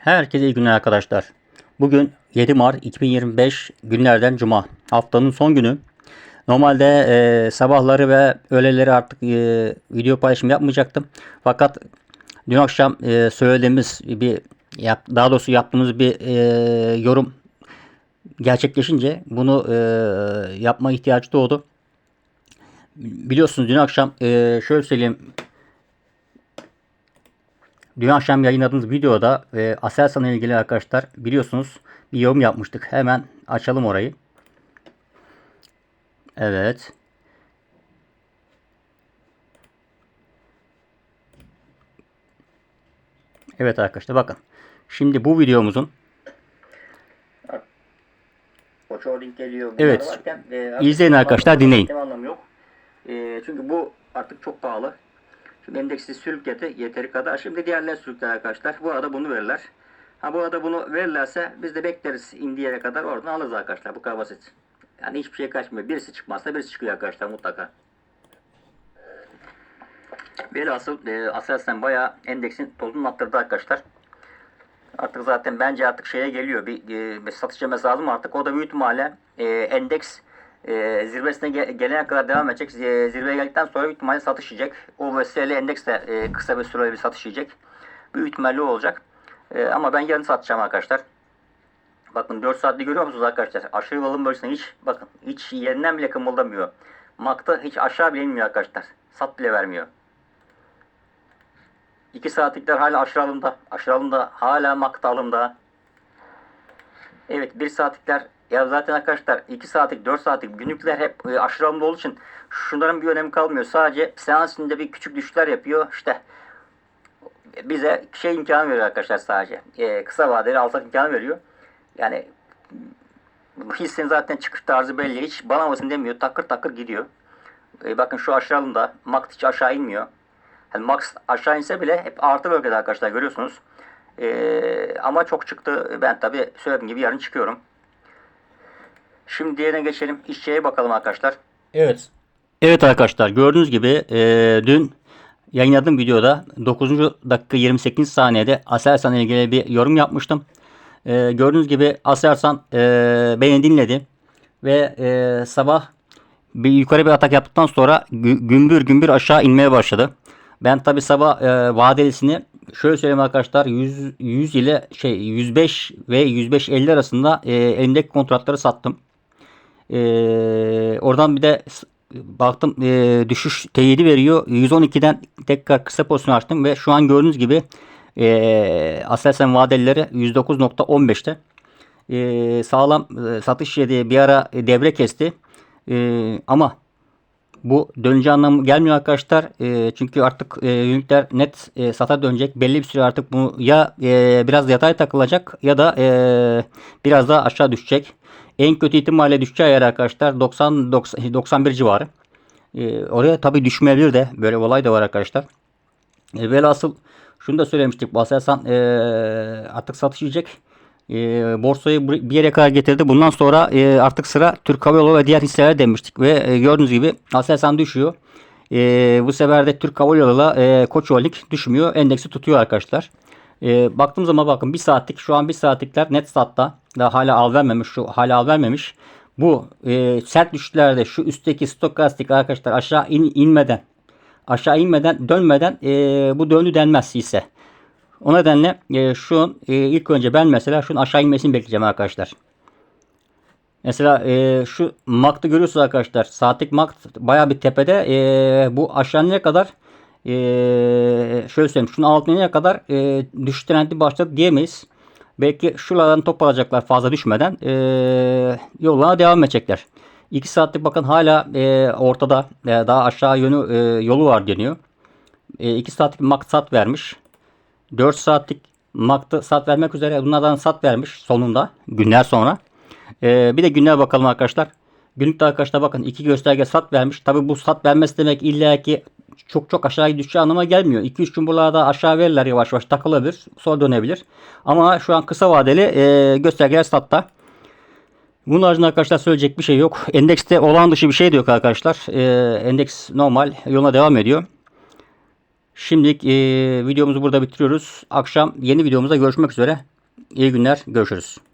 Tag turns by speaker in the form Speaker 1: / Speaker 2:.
Speaker 1: Herkese iyi günler arkadaşlar. Bugün 7 Mart 2025 günlerden Cuma. Haftanın son günü. Normalde e, sabahları ve öğleleri artık e, video paylaşım yapmayacaktım. Fakat dün akşam e, söylediğimiz bir yap, daha doğrusu yaptığımız bir e, yorum gerçekleşince bunu e, yapma ihtiyacı doğdu. Biliyorsunuz dün akşam e, şöyle söyleyeyim Dün akşam yayınladığımız videoda e, Aselsan'la ilgili arkadaşlar biliyorsunuz bir yorum yapmıştık. Hemen açalım orayı. Evet. Evet arkadaşlar bakın. Şimdi bu videomuzun. Evet.
Speaker 2: E,
Speaker 1: İzleyin arkadaşlar, dinleyin.
Speaker 2: Anlamı yok. E, çünkü bu artık çok pahalı. Şimdi endeksi sürükledi yeteri kadar. Şimdi diğerler sürükler arkadaşlar. Bu arada bunu verirler. Ha bu arada bunu verirlerse biz de bekleriz indiğe kadar oradan alırız arkadaşlar. Bu kadar basit. Yani hiçbir şey kaçmıyor. Birisi çıkmazsa birisi çıkıyor arkadaşlar mutlaka. Velhasıl e, Aselsan bayağı endeksin tozunu attırdı arkadaşlar. Artık zaten bence artık şeye geliyor. Bir, e, bir satış yemesi lazım artık. O da büyük ihtimalle e, endeks e, zirvesine ge- gelene kadar devam edecek. Z- Zirveye geldikten sonra büyük ihtimalle satış yiyecek. O vesile endeks de e, kısa bir sürede bir satış yiyecek. Büyük ihtimalle olacak. E, ama ben yarın satacağım arkadaşlar. Bakın 4 saatli görüyor musunuz arkadaşlar? Aşırı alım bölgesinde hiç bakın hiç yerinden bile kımıldamıyor. Makta hiç aşağı bile inmiyor arkadaşlar. Sat bile vermiyor. 2 saatlikler hala aşırı alımda. Aşırı alımda hala makta alımda. Evet 1 saatlikler ya zaten arkadaşlar 2 saatlik 4 saatlik günlükler hep e, aşırı olduğu için şunların bir önemi kalmıyor. Sadece seans içinde bir küçük düşüşler yapıyor. İşte bize şey imkanı veriyor arkadaşlar sadece. E, kısa vadeli alsak imkanı veriyor. Yani hissenin zaten çıkış tarzı belli. Hiç bana mısın demiyor. Takır takır gidiyor. E, bakın şu aşağı alımda. Max hiç aşağı inmiyor. Yani max aşağı inse bile hep artı bölgede arkadaşlar görüyorsunuz. Ee, ama çok çıktı. Ben tabi söylediğim gibi yarın çıkıyorum. Şimdi diğerine geçelim. İşçiye bakalım arkadaşlar.
Speaker 1: Evet. Evet arkadaşlar gördüğünüz gibi e, dün yayınladığım videoda 9. dakika 28 saniyede Aselsan ile ilgili bir yorum yapmıştım. E, gördüğünüz gibi Aselsan e, beni dinledi ve e, sabah bir yukarı bir atak yaptıktan sonra gü- gümbür gümbür aşağı inmeye başladı. Ben tabi sabah e, vadelisini şöyle söyleyeyim arkadaşlar 100, 100 ile şey 105 ve 105.50 arasında e, elindeki kontratları sattım. Ee, oradan bir de baktım e, düşüş teyidi veriyor. 112'den tekrar kısa pozisyon açtım ve şu an gördüğünüz gibi e, Aselsan vadelileri 109.15'te. E, sağlam e, satış yedi bir ara e, devre kesti. E, ama bu döneceği anlamı gelmiyor arkadaşlar. E, çünkü artık e, unitler net e, sata dönecek. Belli bir süre artık bu ya e, biraz yatay takılacak ya da e, biraz daha aşağı düşecek. En kötü ihtimalle düşeceği yer arkadaşlar 90, 90 91 civarı. E, oraya tabii düşmeyebilir de böyle olay da var arkadaşlar. E, velhasıl şunu da söylemiştik. Baselsan e, artık satış yiyecek. E, borsayı bir yere kadar getirdi. Bundan sonra e, artık sıra Türk Hava Yolu ve diğer hisseler demiştik. Ve e, gördüğünüz gibi Aselsan düşüyor. E, bu sefer de Türk Hava Yolu'la e, Koç Holding düşmüyor. Endeksi tutuyor arkadaşlar. E, baktığım zaman bakın bir saatlik şu an bir saatlikler net statta daha hala al vermemiş şu hala al vermemiş. Bu e, sert düşüşlerde şu üstteki stokastik arkadaşlar aşağı in, inmeden aşağı inmeden dönmeden e, bu döndü denmez hisse. O nedenle e, şu e, ilk önce ben mesela şunun aşağı inmesini bekleyeceğim arkadaşlar. Mesela e, şu MACD'ı görüyorsunuz arkadaşlar. Saatlik MACD baya bir tepede. E, bu aşağı inene kadar e, şöyle söyleyeyim. Şunun altına inene kadar e, düşüş trendi başladı diyemeyiz. Belki şuralardan toparlayacaklar fazla düşmeden. E, yollarına devam edecekler. 2 saatlik bakın hala e, ortada e, daha aşağı yönü e, yolu var deniyor. 2 saatlik MACD sat vermiş. 4 saatlik MACD'ı sat vermek üzere bunlardan sat vermiş sonunda günler sonra. Ee, bir de günler bakalım arkadaşlar. Günlükte arkadaşlar bakın iki gösterge sat vermiş. Tabi bu sat vermesi demek illa ki çok çok aşağı düşeceği anlamına gelmiyor. 2-3 gün buralarda aşağı verirler yavaş yavaş takılabilir. Sonra dönebilir. Ama şu an kısa vadeli e, göstergeler satta. Bunun haricinde arkadaşlar söyleyecek bir şey yok. Endekste olan dışı bir şey de yok arkadaşlar. E, endeks normal yoluna devam ediyor. Şimdilik e, videomuzu burada bitiriyoruz. Akşam yeni videomuzda görüşmek üzere. İyi günler. Görüşürüz.